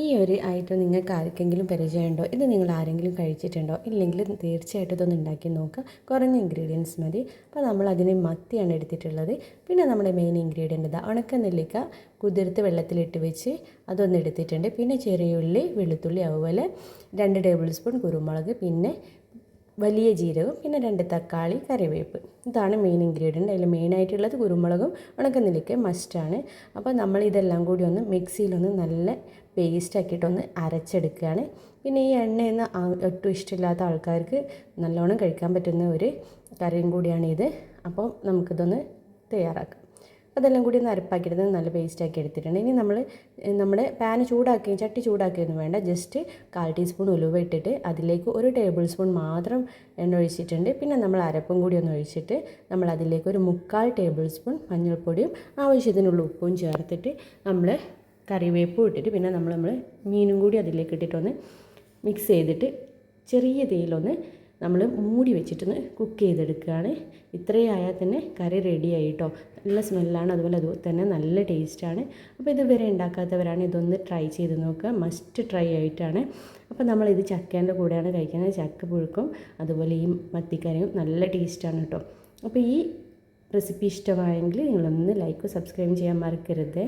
ഈ ഒരു ഐറ്റം നിങ്ങൾക്ക് ആർക്കെങ്കിലും പരിചയമുണ്ടോ? ഇത് നിങ്ങൾ ആരെങ്കിലും കഴിച്ചിട്ടുണ്ടോ? ഇല്ലെങ്കിൽ തീർച്ചയായിട്ടും ഇതൊന്ന് ഉണ്ടാക്കി നോക്കുക കുറഞ്ഞ ഇൻഗ്രീഡിയൻസ് മതി. അപ്പോൾ നമ്മൾ അതിന് മത്തിയാണ് എടുത്തിട്ടുള്ളത്. പിന്നെ നമ്മുടെ മെയിൻ ഇൻഗ്രീഡിയന്റ് ഇതാ ഉണക്ക നെല്ലിക്ക കുതിർത്ത് വെള്ളത്തിലിട്ട് വെച്ച് അതൊന്ന് എടുത്തിട്ടുണ്ട്. പിന്നെ ചെറിയ ഉള്ളി വെളുത്തുള്ളി അതുപോലെ രണ്ട് ടേബിൾ സ്പൂൺ കുരുമുളക് പിന്നെ വലിയ ജീരകം പിന്നെ രണ്ട് തക്കാളി കറിവേപ്പ്. ഇതാണ് മെയിൻ ഇൻഗ്രീഡിയന്റ് അതിൽ മെയിനായിട്ടുള്ളത് കുരുമുളകും ഉണക്കനെല്ലിക്ക മസ്റ്റാണ് അപ്പോൾ നമ്മൾ ഇതെല്ലാം കൂടി ഒന്ന് മിക്സിയിലൊന്ന് നല്ല പേസ്റ്റ് ആക്കിയിട്ടൊന്ന് അരച്ചെടുക്കുകയാണ്. പിന്നെ ഈ എണ്ണയെന്ന് ഒട്ടും ഇഷ്ടമില്ലാത്ത ആൾക്കാർക്ക് നല്ലോണം കഴിക്കാൻ പറ്റുന്ന ഒരു കറിയും കൂടിയാണിത്. അപ്പോൾ നമുക്കിതൊന്ന് തയ്യാറാക്കാം. അതെല്ലാം കൂടി ഒന്ന് അരപ്പാക്കിയെടുത്ത് നല്ല പേസ്റ്റ് ആക്കി എടുത്തിട്ടുണ്ട്. ഇനി നമ്മൾ നമ്മുടെ പാൻ ചൂടാക്കി ചട്ടി ചൂടാക്കിയൊന്നും വേണ്ട. ജസ്റ്റ് കാൽ ടീസ്പൂൺ ഉലുവ ഇട്ടിട്ട് അതിലേക്ക് ഒരു ടേബിൾ സ്പൂൺ മാത്രം എണ്ണ ഒഴിച്ചിട്ടുണ്ട്. പിന്നെ നമ്മൾ അരപ്പും കൂടി ഒന്ന് ഒഴിച്ചിട്ട് നമ്മൾ അതിലേക്ക് ഒരു മുക്കാൽ ടേബിൾ സ്പൂൺ മഞ്ഞൾപ്പൊടിയും ആവശ്യത്തിനുള്ള ഉപ്പും ചേർത്തിട്ട് നമ്മൾ കറിവേപ്പും ഇട്ടിട്ട് പിന്നെ നമ്മൾ നമ്മൾ മീനും കൂടി അതിലേക്ക് ഇട്ടിട്ടൊന്ന് മിക്സ് ചെയ്തിട്ട് ചെറിയ തീയിലൊന്ന് നമ്മൾ മൂടി വെച്ചിട്ടൊന്ന് കുക്ക് ചെയ്തെടുക്കുകയാണ്. ഇത്രയും ആയാൽ തന്നെ കറി റെഡി കേട്ടോ നല്ല സ്മെല്ലാണ് അതുപോലെ അതുപോലെ തന്നെ നല്ല ടേസ്റ്റാണ് അപ്പോൾ ഇതുവരെ ഉണ്ടാക്കാത്തവരാണ് ഇതൊന്ന് ട്രൈ ചെയ്ത് നോക്കുക. മസ്റ്റ് ട്രൈ ആയിട്ടാണ്. അപ്പോൾ നമ്മളിത് ചക്കേന്റെ കൂടെയാണ് കഴിക്കുന്നത്. ചക്ക പുഴുക്കും അതുപോലെ ഈ മത്തിക്കറിയും നല്ല ടേസ്റ്റാണ് കേട്ടോ. അപ്പോൾ ഈ റെസിപ്പി ഇഷ്ടമായെങ്കിൽ നിങ്ങളൊന്ന് ലൈക്ക് സബ്സ്ക്രൈബ് ചെയ്യാൻ മറക്കരുത്.